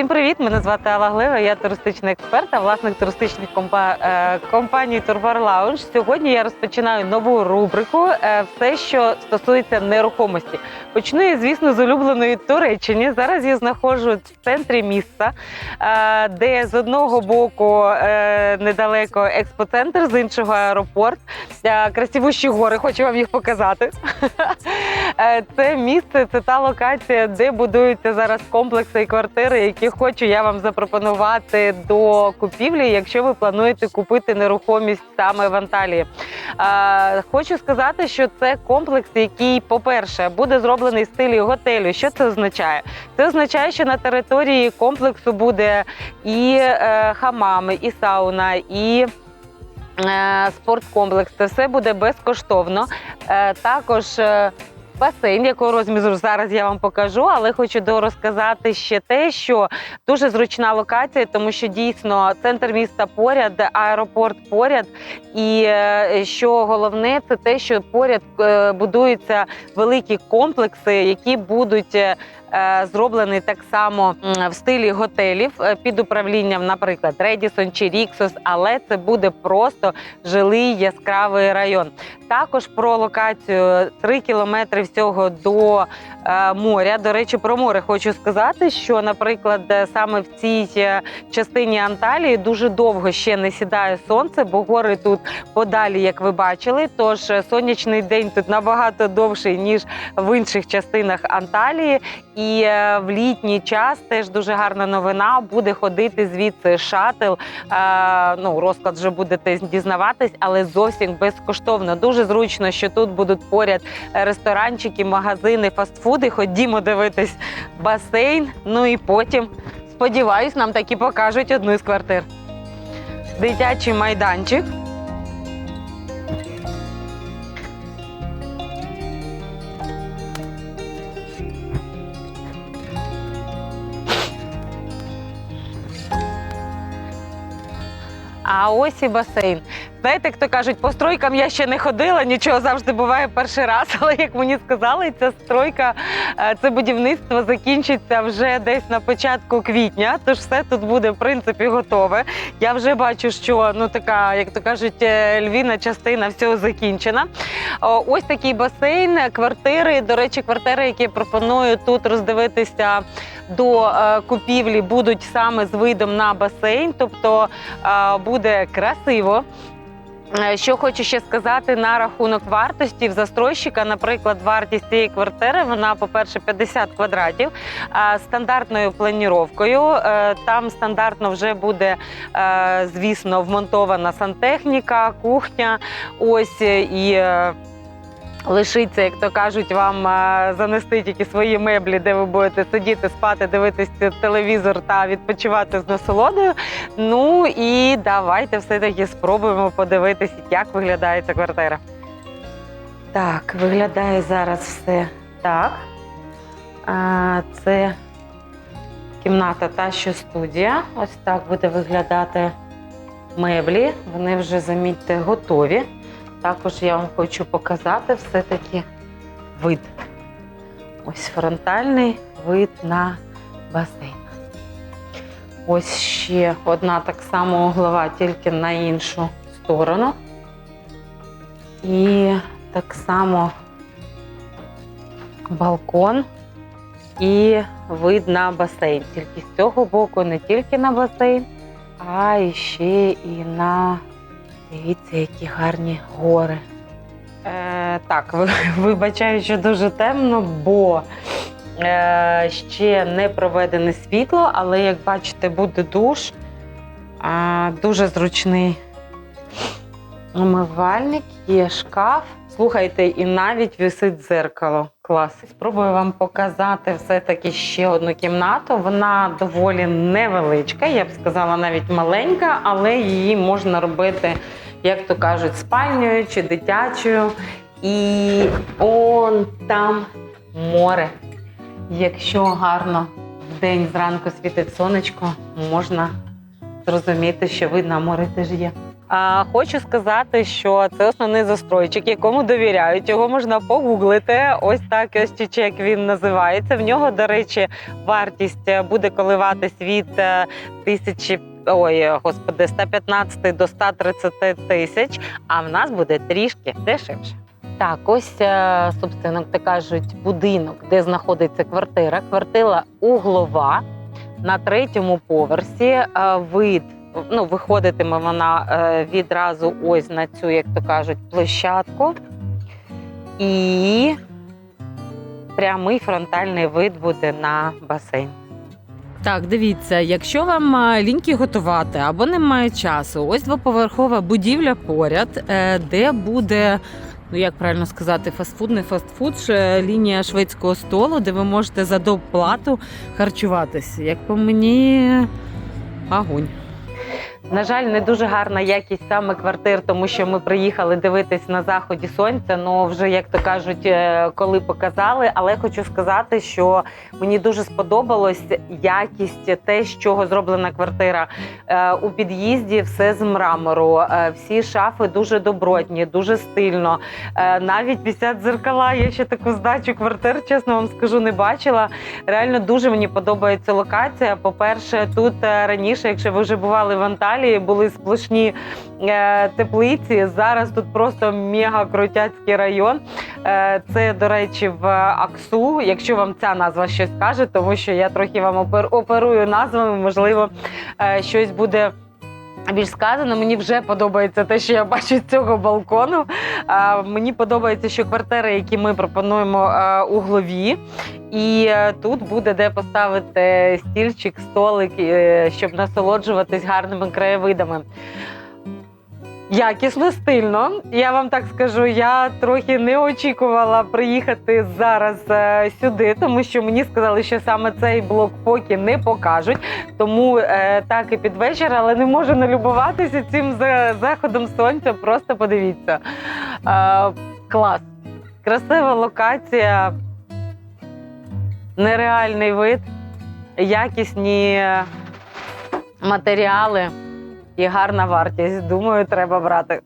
Всім привіт! Мене звати Алла Глива, я туристичний експерт, а власник туристичних е, компаній Turbar Lounge. Сьогодні я розпочинаю нову рубрику е, все, що стосується нерухомості. Почну я, звісно, з улюбленої Туреччини. Зараз я знаходжусь в центрі міста, е, де з одного боку недалеко експоцентр, з іншого аеропорт. Красивущі гори, хочу вам їх показати. Це місце, це та локація, де будуються зараз комплекси і квартири, які хочу я вам запропонувати до купівлі, якщо ви плануєте купити нерухомість саме в Анталії. Хочу сказати, що це комплекс, який, по-перше, буде зроблений в стилі готелю. Що це означає? Це означає, що на території комплексу буде і е, хамами, і сауна, і е, спорткомплекс. Це все буде безкоштовно. Е, також басейн, якого розміру зараз я вам покажу, але хочу розказати ще те, що дуже зручна локація, тому що дійсно центр міста поряд, аеропорт поряд. І е, що головне, це те, що поряд е, будуються великі комплекси, які будуть. Е, Зроблений так само в стилі готелів е, під управлінням, наприклад, Редісон чи Ріксос, але це буде просто жилий яскравий район. Також про локацію 3 кілометри всього до е, моря. До речі, про море хочу сказати, що, наприклад, саме в цій частині Анталії дуже довго ще не сідає сонце, бо гори тут подалі, як ви бачили. Тож сонячний день тут набагато довший ніж в інших частинах Анталії. І е, в літній час теж дуже гарна новина. Буде ходити звідси шатл. Е, ну розклад вже будете дізнаватись, але зовсім безкоштовно. Дуже зручно, що тут будуть поряд ресторанчики, магазини, фастфуди. Ходімо дивитись басейн. Ну і потім, сподіваюсь, нам таки покажуть одну з квартир. Дитячий майданчик. А ось і басейн. Знаєте, як то кажуть, по стройкам я ще не ходила, нічого завжди буває перший раз. Але як мені сказали, ця стройка, е, це будівництво закінчиться вже десь на початку квітня. Тож все тут буде в принципі готове. Я вже бачу, що ну така, як то кажуть, е, львіна частина всього закінчена. Ось такий басейн, квартири. До речі, квартири, які я пропоную тут роздивитися до е, купівлі, будуть саме з видом на басейн, тобто буде красиво. Е, Що хочу ще сказати на рахунок вартості в застройщика, наприклад, вартість цієї квартири, вона, по-перше, 50 квадратів стандартною планіровкою. Е, Там стандартно вже буде, е, звісно, вмонтована сантехніка, кухня. Ось і. Лишиться, як то кажуть, вам е, занести тільки свої меблі, де ви будете сидіти, спати, дивитись телевізор та відпочивати з насолодою. Ну і давайте все-таки спробуємо подивитися, як виглядає ця квартира. Так, виглядає зараз все так. А, Це кімната та що студія. Ось так буде виглядати меблі. Вони вже, замітьте, готові. Також я вам хочу показати все-таки вид. Ось фронтальний вид на басейн. Ось ще одна так само углова, тільки на іншу сторону. І так само балкон і вид на басейн. Тільки з цього боку не тільки на басейн, а ще і на Дивіться, які гарні гори. Е, так, вибачаю, що дуже темно, бо е, ще не проведене світло, але як бачите, буде душ. Е, дуже зручний умивальник, є шкаф. Слухайте, і навіть висить дзеркало. Клас. Спробую вам показати все-таки ще одну кімнату. Вона доволі невеличка, я б сказала, навіть маленька, але її можна робити, як то кажуть, спальнею чи дитячою. І он там море. Якщо гарно вдень зранку світить сонечко, можна зрозуміти, що вид на море теж є. А, хочу сказати, що це основний застройчик, якому довіряють. Його можна погуглити. Ось так ось чек він називається. В нього, до речі, вартість буде коливатись від е, тисячі. Ой, господи, 115 до 130 тисяч, а в нас буде трішки дешевше. Так, ось, е, собственно, так кажуть, будинок, де знаходиться квартира. Квартира углова на третьому поверсі. е, Вид ну, виходитиме вона е, відразу ось на цю, як то кажуть, площадку. І прямий фронтальний вид буде на басейн. Так, дивіться, якщо вам ліньки готувати або немає часу, ось двоповерхова будівля поряд, е, де буде. Ну, як правильно сказати, фастфуд, не фастфуд, ш- лінія шведського столу, де ви можете за доплату харчуватися. Як по мені, огонь. На жаль, не дуже гарна якість саме квартир, тому що ми приїхали дивитись на заході сонця. Ну вже як то кажуть, е, коли показали. Але хочу сказати, що мені дуже сподобалось якість, те, з чого зроблена квартира. Е, У під'їзді все з мрамору. е, Всі шафи дуже добротні, дуже стильно. Навіть вісять дзеркала. Я ще таку здачу квартир, чесно вам скажу, не бачила. Реально дуже мені подобається локація. По-перше, тут е, раніше, якщо ви вже бували в Анталії, були сплошні е, теплиці. Зараз тут просто мега крутяцький район. Е, це, до речі, в Аксу. Якщо вам ця назва щось каже, тому що я трохи вам оперую назвами, можливо, е, щось буде. Більш сказано, мені вже подобається те, що я бачу з цього балкону. А, Мені подобається, що квартири, які ми пропонуємо углові, і е, тут буде де поставити стільчик, столик, е, щоб насолоджуватись гарними краєвидами. Якісно, стильно. Я вам так скажу, я трохи не очікувала приїхати зараз е, сюди, тому що мені сказали, що саме цей блок поки не покажуть. Тому е, так і під вечір, але не можу налюбуватися цим заходом сонця. Просто подивіться. Е, клас. Красива локація, нереальний вид, якісні матеріали і гарна вартість. Думаю, треба брати.